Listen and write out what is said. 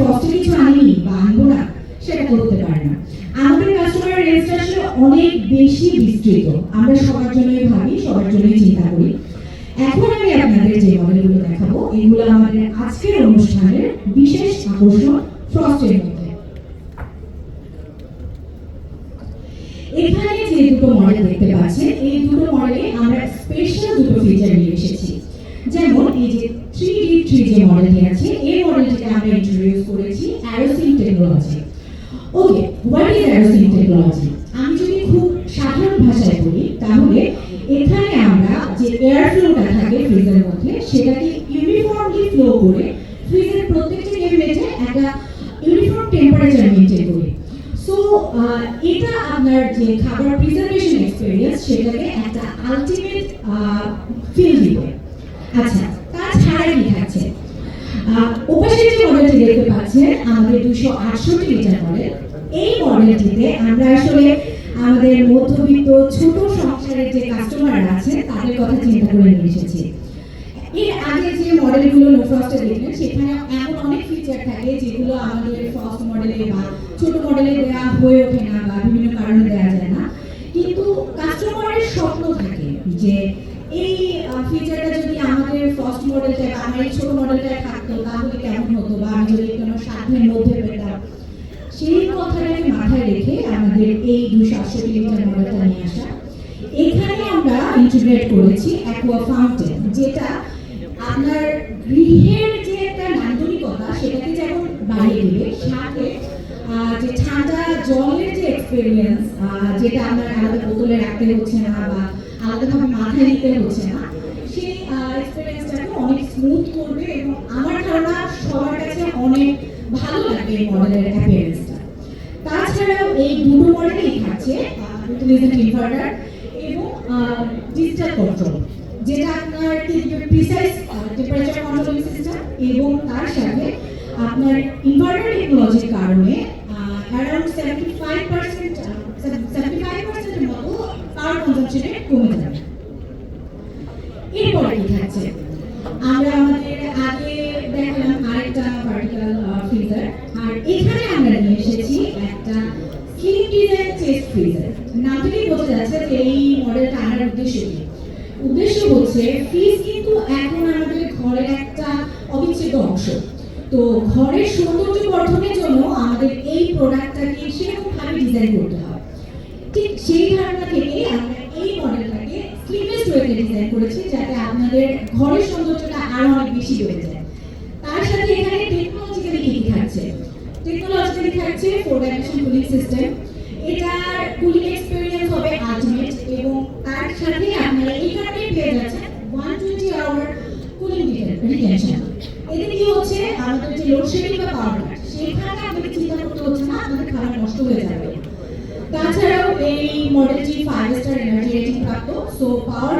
ফ্রস্টে কিছু আনিনি বা না সেটা করতে পারে না। আমাদের কাস্টমার রেঞ্জটা অনেক বেশি বিস্তৃত। আমরা সবার জন্যই ভাবি, সবার জন্যই চিন্তা করি। এখন আমি আপনাদের যে মডেলগুলো দেখাবো, এগুলো আমাদের আজকের অনুষ্ঠানের বিশেষ আকর্ষণ ফ্রস্টের মধ্যে। এখানে যে দুটো মডেল দেখতে পাচ্ছেন, এই দুটো মডেলে আমরা স্পেশাল দুটো ফিচার নিয়ে এসেছি। যেমন এই যে থ্রি ডি থ্রি যে মডেলটি আছে, এই মডেলটিকে আমরা introduce technology okay what is অ্যারোসিন technology আমি যদি খুব সাধারণ ভাষায় বলি, তাহলে এখানে আমরা যে এয়ার ফ্লোটা থাকে ফ্রিজের মধ্যে, সেটাকে ইউনিফর্মলি ফ্লো করে ফ্রিজের প্রত্যেকটা ক্যাবিনেটে একটা ইউনিফর্ম টেম্পারেচার মেনটেন করি। সো এটা আপনার যে খাবার প্রিজার্ভেশন এক্সপেরিয়েন্স সেটাকে একটা আলটিমেট ফিল দিবে। আচ্ছা তাছাড়া কি থাকছে? যে মডেলটি দেখতে পাচ্ছেন, আমাদের দুশো আটষট্টি লিটার মডেল। এই মডেলটিতে আমরা আসলে আমাদের মধ্যবিত্ত ছোট সংসারের যে কাস্টমার আছে তাদের কথা চিন্তা করে নিয়ে এসেছি। এর আগে যে মডেলগুলো নো ফ্রস্টে দেখলেন, সেখানে এমন অনেক ফিচার থাকে যেগুলো আমাদের ফ্রস্ট মডেলে বা ছোট মডেলে দেওয়া হয়ে ওঠে না বা বিভিন্ন কারণে দেওয়া যায় না। কিন্তু কাস্টমারের স্বপ্ন থাকে যে এই ফিচারটা যদি আমাদের ফার্স্ট মডেলটা আমার এই ছোট মডেলটা থাকতো, তাহলে কেমন হতো বা আমি যদি কোনো সাধ্যের মধ্যে পেতাম? সেই কথাটাকে মাথায় রেখে আমাদের এই দুশো আটষট্টি লিটার মডেলটা নিয়ে আসা। এখানে আমরা ইন্টিগ্রেট করেছি অ্যাকোয়া ফাউন্টেন যেটা আপনার গৃহের যে একটা নান্দনিকতা, সেটাকে যেমন বাড়িয়ে দিবে, সাথে যে ঠান্ডা জলের যে এক্সপেরিয়েন্স যেটা আপনার আলাদা বোতলে রাখতে হচ্ছে না বা আলাদাভাবে মাথায় নিতে হচ্ছে না অনেক ভালো লাগবে যেটা আপনার এবং তার সাথে আপনার ইনভার্টার কারণে around seventy five percent seventy five পার্সেন্টের মতো পাওয়ার কনজাম্পশনে কমে যাবে এরপরে কি থাকছে আমরা আমাদের আগে দেখালাম আরেকটা ভার্টিক্যাল ফ্রিজার আর এখানে আমরা নিয়ে এসেছি একটা স্লিম ডিজাইন চেস্ট ফ্রিজার নাম থেকেই যাচ্ছে এই মডেলটা আনার উদ্দেশ্য কি উদ্দেশ্য হচ্ছে ফ্রিজ কিন্তু এখন আমাদের ঘরের একটা অবিচ্ছেদ্য অংশ তো ঘরের সৌন্দর্য বর্ধনের জন্য আমাদের এই প্রোডাক্টটাকে সেরকম ভাবে ডিজাইন করতে হয় ঠিক সেই ধারণা থেকে আমরা এই মডেলটাকে স্লিভলেস ওয়েতে ডিজাইন করেছি, যাতে আপনাদের ঘরের অনেক বেশি বেড়ে যায়। তার সাথে এখানে টেকনোলজিক্যালি কি কি থাকছে? টেকনোলজিক্যালি থাকছে ফোর ডাইমেনশন কুলিং সিস্টেম এটার কুলিং এক্সপেরিয়েন্স হবে আলটিমেট এবং তার সাথে আপনারা এই কারণে পেয়ে যাচ্ছেন one twenty hour cooling retention এতে কি হচ্ছে? আমাদের যে লোডশেডিং বা পাওয়ার সেখানে আপনাদের চিন্তা করতে হচ্ছে না, আপনাদের খাবার নষ্ট হয়ে যাবে। তাছাড়াও এই মডেলটি ফাইভ স্টার এনার্জি রেটিং প্রাপ্ত সো পাওয়ার